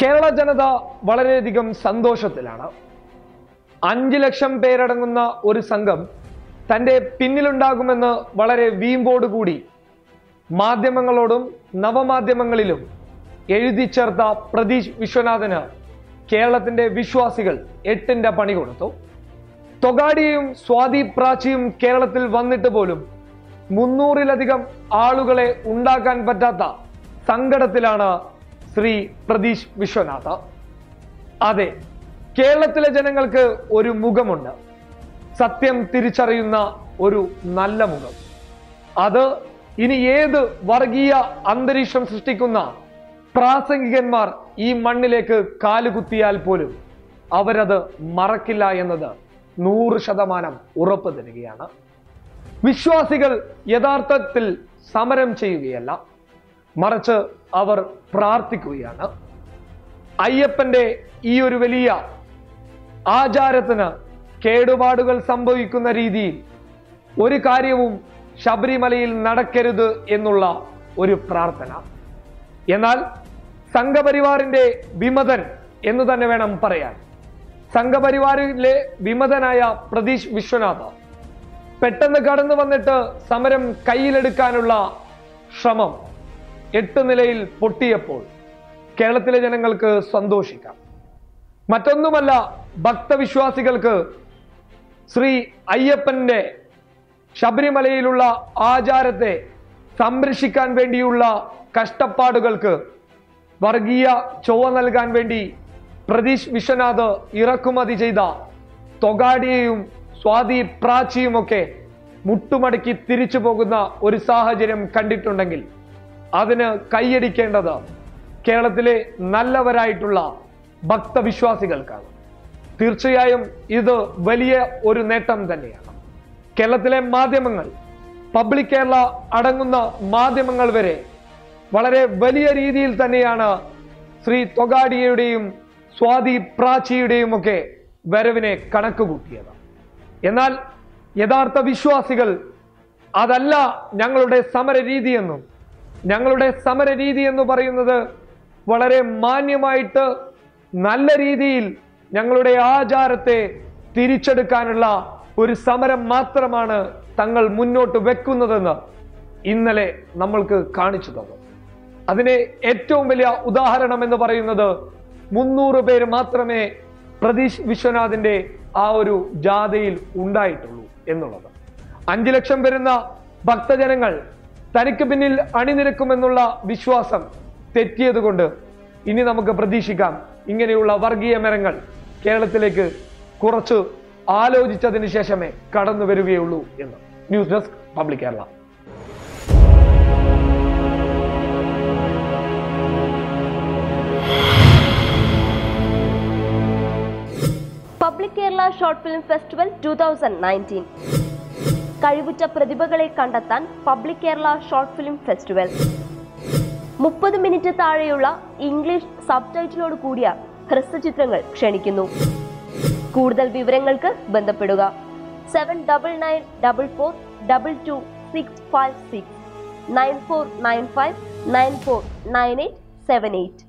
കേരള ജനത വളരെയധികം സന്തോഷത്തിലാണ്. അഞ്ച് ലക്ഷം പേരടങ്ങുന്ന ഒരു സംഘം തന്റെ പിന്നിലുണ്ടാകുമെന്ന് വളരെ വീമ്പോടുകൂടി മാധ്യമങ്ങളോടും നവമാധ്യമങ്ങളിലും എഴുതി ചേർത്ത പ്രതീഷ് വിശ്വനാഥന് കേരളത്തിന്റെ വിശ്വാസികൾ എട്ടിന്റെ പണി കൊടുത്തു. തൊഗാഡിയും സ്വാതി പ്രാച്ചിയും കേരളത്തിൽ വന്നിട്ട് പോലും മുന്നൂറിലധികം ആളുകളെ ഉണ്ടാക്കാൻ പറ്റാത്ത സങ്കടത്തിലാണ് ശ്രീ പ്രതീഷ് വിശ്വനാഥ. അതെ കേരളത്തിലെ ജനങ്ങൾക്ക് ഒരു മുഖമുണ്ട്. സത്യം തിരിച്ചറിയുന്ന ഒരു നല്ല മുഖം. അത് ഇനി ഏത് വർഗീയ അന്തരീക്ഷം സൃഷ്ടിക്കുന്ന പ്രാസംഗികന്മാർ ഈ മണ്ണിലേക്ക് കാലുകുത്തിയാൽ പോലും അവരത് മറക്കില്ല എന്നത് നൂറ് ശതമാനം ഉറപ്പ് തരികയാണ്. വിശ്വാസികൾ യഥാർത്ഥത്തിൽ സമരം ചെയ്യുകയല്ല. മറിച്ച് അവർ പ്രാർത്ഥിക്കുകയാണ്. അയ്യപ്പന്റെ ഈ ഒരു വലിയ ആചാരത്തിന് കേടുപാടുകൾ സംഭവിക്കുന്ന രീതിയിൽ ഒരു കാര്യവും ശബരിമലയിൽ നടക്കരുത് എന്നുള്ള ഒരു പ്രാർത്ഥന. എന്നാൽ സംഘപരിവാറിന്റെ വിമതൻ എന്ന് തന്നെ വേണം പറയാൻ. സംഘപരിവാറിലെ വിമതനായ പ്രതീഷ് വിശ്വനാഥ് പെട്ടെന്ന് കടന്നു വന്നിട്ട് സമരം കയ്യിലെടുക്കാനുള്ള ശ്രമം എട്ട് നിലയിൽ പൊട്ടിയപ്പോൾ കേരളത്തിലെ ജനങ്ങൾക്ക് സന്തോഷിക്കാം. മറ്റൊന്നുമല്ല ഭക്തവിശ്വാസികൾക്ക് ശ്രീ അയ്യപ്പന്റെ ശബരിമലയിലുള്ള ആചാരത്തെ സംരക്ഷിക്കാൻ വേണ്ടിയുള്ള കഷ്ടപ്പാടുകൾക്ക് വർഗീയ ചൊവ്വ നൽകാൻ വേണ്ടി പ്രതീഷ് വിശ്വനാഥ് ഇറക്കുമതി ചെയ്ത തൊഗാഡിയെയും സ്വാതി പ്രാച്ചിയുമൊക്കെ മുട്ടുമടക്കി തിരിച്ചു പോകുന്ന ഒരു സാഹചര്യം കണ്ടിട്ടുണ്ടെങ്കിൽ അതിന് കൈയടിക്കേണ്ടത് കേരളത്തിലെ നല്ലവരായിട്ടുള്ള ഭക്തവിശ്വാസികൾക്കാണ്. തീർച്ചയായും ഇത് വലിയ ഒരു നേട്ടം തന്നെയാണ്. കേരളത്തിലെ മാധ്യമങ്ങൾ പബ്ലിക് കേരള അടങ്ങുന്ന മാധ്യമങ്ങൾ വരെ വളരെ വലിയ രീതിയിൽ തന്നെയാണ് ശ്രീ തൊഗാഡിയയുടെയും സ്വാതി പ്രാച്ചിയുടെയും ഒക്കെ വരവിനെ കണക്ക് കൂട്ടിയത് എന്നാൽ യഥാർത്ഥ വിശ്വാസികൾ അതല്ല ഞങ്ങളുടെ സമര രീതിയെന്നും ഞങ്ങളുടെ സമര രീതി എന്ന് പറയുന്നത് വളരെ മാന്യമായിട്ട് നല്ല രീതിയിൽ ഞങ്ങളുടെ ആചാരത്തെ തിരിച്ചെടുക്കാനുള്ള ഒരു സമരം മാത്രമാണ് തങ്ങൾ മുന്നോട്ട് വെക്കുന്നതെന്ന് ഇന്നലെ നമ്മൾക്ക് കാണിച്ചു തന്നു. അതിന് ഏറ്റവും വലിയ ഉദാഹരണം എന്ന് പറയുന്നത് മുന്നൂറ് പേര് മാത്രമേ പ്രതീഷ് വിശ്വനാഥിന്റെ ആ ഒരു ജാഥയിൽ ഉണ്ടായിട്ടുള്ളൂ എന്നുള്ളത്. അഞ്ചു ലക്ഷം വരുന്ന ഭക്തജനങ്ങൾ തനിക്ക് പിന്നിൽ അണിനിരക്കുമെന്നുള്ള വിശ്വാസം തെറ്റിയതുകൊണ്ട് ഇനി നമുക്ക് പ്രതീക്ഷിക്കാം ഇങ്ങനെയുള്ള വർഗീയ മരങ്ങൾ കേരളത്തിലേക്ക് കുറച്ച് ആലോചിച്ചതിന് ശേഷമേ കടന്നു വരികയുള്ളൂ എന്ന്. News desk public Kerala. Public Kerala short film festival two thousand nineteen. കഴിവുറ്റ പ്രതിഭകളെ കണ്ടെത്താൻ public Kerala short film festival. മുപ്പത് മിനിറ്റ് താഴെയുള്ള ഇംഗ്ലീഷ് സബ് ടൈറ്റിലോട് കൂടിയ ഹ്രസ്വചിത്രങ്ങൾ ക്ഷണിക്കുന്നു. കൂടുതൽ വിവരങ്ങൾക്ക് ബന്ധപ്പെടുക. Seven double nine double four double two six five six. Nine four nine five nine four nine eight seven eight.